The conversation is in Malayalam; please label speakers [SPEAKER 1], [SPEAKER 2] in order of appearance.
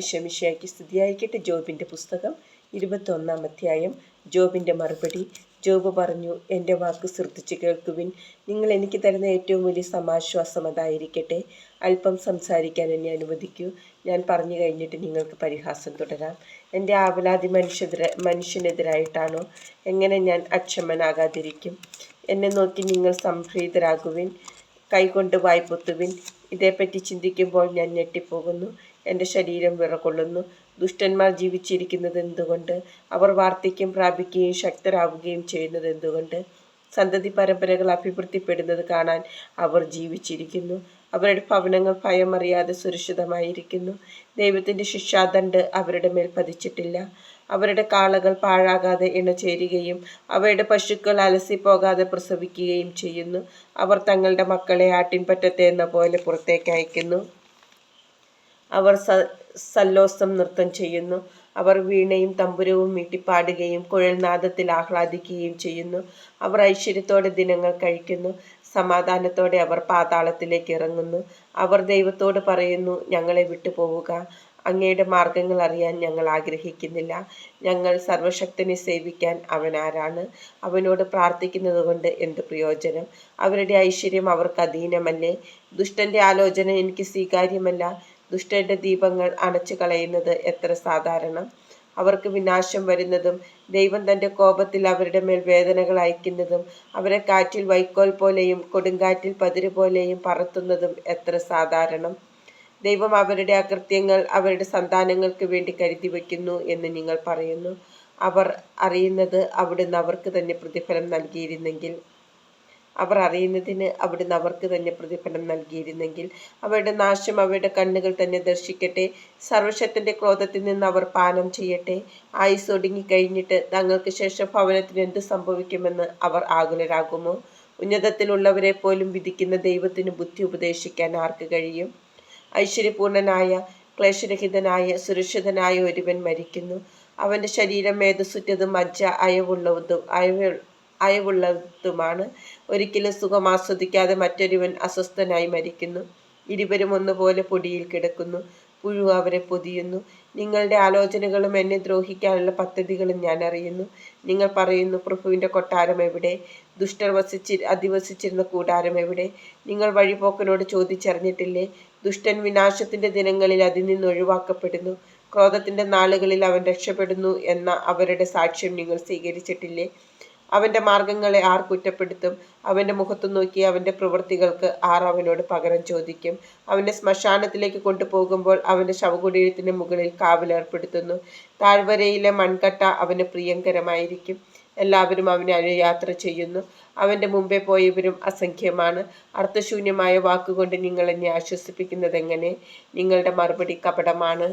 [SPEAKER 1] വിഷമിഷയാക്കി സ്തുതിയായിരിക്കട്ടെ ജോബിന്റെ പുസ്തകം ഇരുപത്തൊന്നാം അധ്യായം. ജോബിന്റെ മറുപടി ജോബ് പറഞ്ഞു എന്റെ വാക്ക് ശ്രദ്ധിച്ച് കേൾക്കുവിൻ. നിങ്ങൾ എനിക്ക് തരുന്ന ഏറ്റവും വലിയ സമാശ്വാസം അതായിരിക്കട്ടെ. അല്പം സംസാരിക്കാൻ എന്നെ അനുവദിക്കൂ. ഞാൻ പറഞ്ഞു കഴിഞ്ഞിട്ട് നിങ്ങൾക്ക് പരിഹാസം തുടരാം. എന്റെ ആവലാതി മനുഷ്യതിര മനുഷ്യനെതിരായിട്ടാണോ? എങ്ങനെ ഞാൻ അക്ഷമനാകാതിരിക്കും? എന്നെ നോക്കി നിങ്ങൾ സംഭ്രീതരാകുവിൻ കൈകൊണ്ട് വായ്പൊത്തുവിൻ. ഇതേപ്പറ്റി ചിന്തിക്കുമ്പോൾ ഞാൻ ഞെട്ടിപ്പോകുന്നു. എന്റെ ശരീരം വിറകൊള്ളുന്നു. ദുഷ്ടന്മാർ ജീവിച്ചിരിക്കുന്നത് എന്തുകൊണ്ട്? അവർ വാർദ്ധക്യം പ്രാപിക്കുകയും ശക്തരാവുകയും ചെയ്യുന്നത് എന്തുകൊണ്ട്? സന്തതി പരമ്പരകൾ അഭിവൃദ്ധിപ്പെടുന്നത് കാണാൻ അവർ ജീവിച്ചിരിക്കുന്നു. അവരുടെ ഭവനങ്ങൾ ഭയമറിയാതെ സുരക്ഷിതമായിരിക്കുന്നു. ദൈവത്തിന്റെ ശിക്ഷാദണ്ട് അവരുടെ മേൽ പതിച്ചിട്ടില്ല. അവരുടെ കാളകൾ പാഴാകാതെ ഇണചേരുകയും അവയുടെ പശുക്കൾ അലസിപ്പോകാതെ പ്രസവിക്കുകയും ചെയ്യുന്നു. അവർ തങ്ങളുടെ മക്കളെ ആട്ടിൻപറ്റത്തെ എന്ന പോലെ പുറത്തേക്ക് അയക്കുന്നു. അവർ സല്ലോസം നൃത്തം ചെയ്യുന്നു. അവർ വീണയും തമ്പുരവും മീട്ടിപ്പാടുകയും കുഴൽനാദത്തിൽ ആഹ്ലാദിക്കുകയും ചെയ്യുന്നു. അവർ ഐശ്വര്യത്തോടെ ദിനങ്ങൾ കഴിക്കുന്നു. സമാധാനത്തോടെ അവർ പാതാളത്തിലേക്ക് ഇറങ്ങുന്നു. അവർ ദൈവത്തോട് പറയുന്നു ഞങ്ങളെ വിട്ടുപോവുക. അങ്ങയുടെ മാർഗങ്ങൾ അറിയാൻ ഞങ്ങൾ ആഗ്രഹിക്കുന്നില്ല. ഞങ്ങൾ സർവശക്തനെ സേവിക്കാൻ അവൻ ആരാണ് അവനോട് പ്രാർത്ഥിക്കുന്നത് കൊണ്ട് എന്ത് പ്രയോജനം? അവരുടെ ഐശ്വര്യം അവർക്ക് അധീനമല്ലേ? ദുഷ്ടന്റെ ആലോചന എനിക്ക് സ്വീകാര്യമല്ല. ദുഷ്ടന്റെ ദീപങ്ങൾ അണച്ചു കളയുന്നത് എത്ര സാധാരണം. അവർക്ക് വിനാശം വരുന്നതും ദൈവം തന്റെ കോപത്തിൽ അവരുടെ മേൽ വേദനകൾ അയക്കുന്നതും അവരെ കാറ്റിൽ വൈക്കോൽ പോലെയും കൊടുങ്കാറ്റിൽ പതിര് പോലെയും പറത്തുന്നതും എത്ര സാധാരണം. ദൈവം അവരുടെ അകൃത്യങ്ങൾ അവരുടെ സന്താനങ്ങൾക്ക് വേണ്ടി കരുതി വയ്ക്കുന്നു എന്ന് നിങ്ങൾ പറയുന്നു. അവർ അറിയുന്നത് അവിടുന്ന് അവർക്ക് തന്നെ പ്രതിഫലം നൽകിയിരുന്നെങ്കിൽ അവർ അറിയുന്നതിന് അവിടുന്ന് അവർക്ക് തന്നെ പ്രതിഫലം നൽകിയിരുന്നെങ്കിൽ അവരുടെ നാശം അവരുടെ കണ്ണുകൾ തന്നെ ദർശിക്കട്ടെ. സർവശത്തിന്റെ ക്രോധത്തിൽ നിന്ന് അവർ പാനം ചെയ്യട്ടെ. ആയുസ് ഒടുങ്ങിക്കഴിഞ്ഞിട്ട് തങ്ങൾക്ക് ശേഷം ഭവനത്തിന് എന്ത് സംഭവിക്കുമെന്ന് അവർ ആകുലരാകുമോ? ഉന്നതത്തിലുള്ളവരെ പോലും വിധിക്കുന്ന ദൈവത്തിന് ബുദ്ധി ഉപദേശിക്കാൻ ആർക്ക് കഴിയും? ഐശ്വര്യപൂർണനായ ക്ലേശരഹിതനായ സുരക്ഷിതനായ ഒരുവൻ മരിക്കുന്നു. അവന്റെ ശരീരം മേധസ്സുറ്റതും മജ്ജ അയവുള്ളതും അയവ് അയവുള്ളതുമാണ്. ഒരിക്കലും സുഖം ആസ്വദിക്കാതെ മറ്റൊരുവൻ അസ്വസ്ഥനായി മരിക്കുന്നു. ഇരുവരും ഒന്നുപോലെ പൊടിയിൽ കിടക്കുന്നു. പുഴു അവരെ പൊതിയുന്നു. നിങ്ങളുടെ ആലോചനകളും എന്നെ ദ്രോഹിക്കാനുള്ള പദ്ധതികളും ഞാൻ അറിയുന്നു. നിങ്ങൾ പറയുന്നു പ്രഭുവിന്റെ കൊട്ടാരം എവിടെ? ദുഷ്ടർ വസിച്ചി അധിവസിച്ചിരുന്ന കൂടാരം എവിടെ? നിങ്ങൾ വഴിപോക്കനോട് ചോദിച്ചറിഞ്ഞിട്ടില്ലേ? ദുഷ്ടൻ വിനാശത്തിന്റെ ദിനങ്ങളിൽ അതിൽ നിന്ന് ഒഴിവാക്കപ്പെടുന്നു. ക്രോധത്തിന്റെ നാളുകളിൽ അവൻ രക്ഷപ്പെടുന്നു എന്ന അവരുടെ സാക്ഷ്യം നിങ്ങൾ സ്വീകരിച്ചിട്ടില്ലേ? അവന്റെ മാർഗങ്ങളെ ആർ കുറ്റപ്പെടുത്തും? അവന്റെ മുഖത്തു നോക്കി അവന്റെ പ്രവൃത്തികൾക്ക് ആർ അവനോട് പകരം ചോദിക്കും. അവന്റെ ശ്മശാനത്തിലേക്ക് കൊണ്ടുപോകുമ്പോൾ അവന്റെ ശവകുടീരത്തിന് മുകളിൽ കാവലേർപ്പെടുത്തുന്നു താഴ്വരയിലെ മൺകട്ട അവന് പ്രിയങ്കരമായിരിക്കും. എല്ലാവരും അവനെ അനുയാത്ര ചെയ്യുന്നു. അവന്റെ മുമ്പേ പോയവരും അസംഖ്യമാണ്. അർത്ഥശൂന്യമായ വാക്കുകൊണ്ട് നിങ്ങൾ എന്നെ ആശ്വസിപ്പിക്കുന്നത് എങ്ങനെ നിങ്ങളുടെ മറുപടി കപടമാണ്.